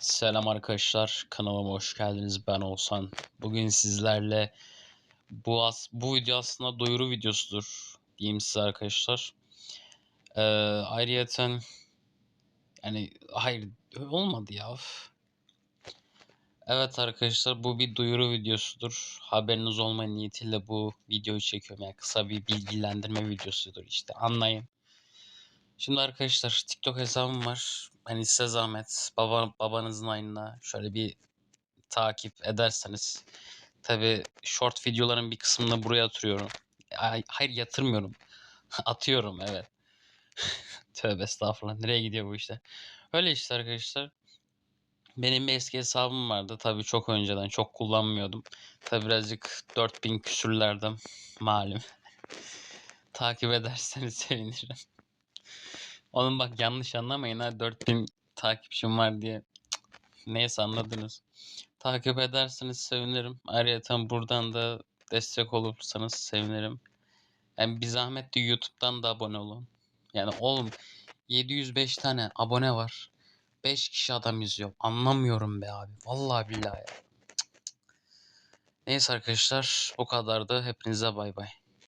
Selam arkadaşlar, kanalıma hoş geldiniz. Ben Oğuzhan. Bugün sizlerle bu as bu video aslında duyuru videosudur diyeyim size arkadaşlar. Ee, ayrıyeten yani hayır olmadı ya. Evet arkadaşlar bu bir duyuru videosudur. Haberiniz olma niyetiyle bu videoyu çekiyorum. Yani kısa bir bilgilendirme videosudur işte anlayın. Şimdi arkadaşlar TikTok hesabım var. Hani size zahmet baba, babanızın aynına şöyle bir takip ederseniz. Tabi short videoların bir kısmını buraya atıyorum. Ay, hayır yatırmıyorum. Atıyorum evet. Tövbe estağfurullah. Nereye gidiyor bu işte? Öyle işte arkadaşlar. Benim bir eski hesabım vardı. Tabii çok önceden çok kullanmıyordum. Tabii birazcık 4000 küsürlerden malum. Takip ederseniz sevinirim. Onun bak yanlış anlamayın ha 4000 takipçim var diye. Cık, Neyse anladınız. Takip ederseniz sevinirim. Ayrıca buradan da destek olursanız sevinirim. Yani bir zahmet de YouTube'dan da abone olun. Yani oğlum 705 tane abone var. 5 kişi adam izliyor. Anlamıyorum be abi. Vallahi billahi. Neyse arkadaşlar bu kadardı. Hepinize bay bay.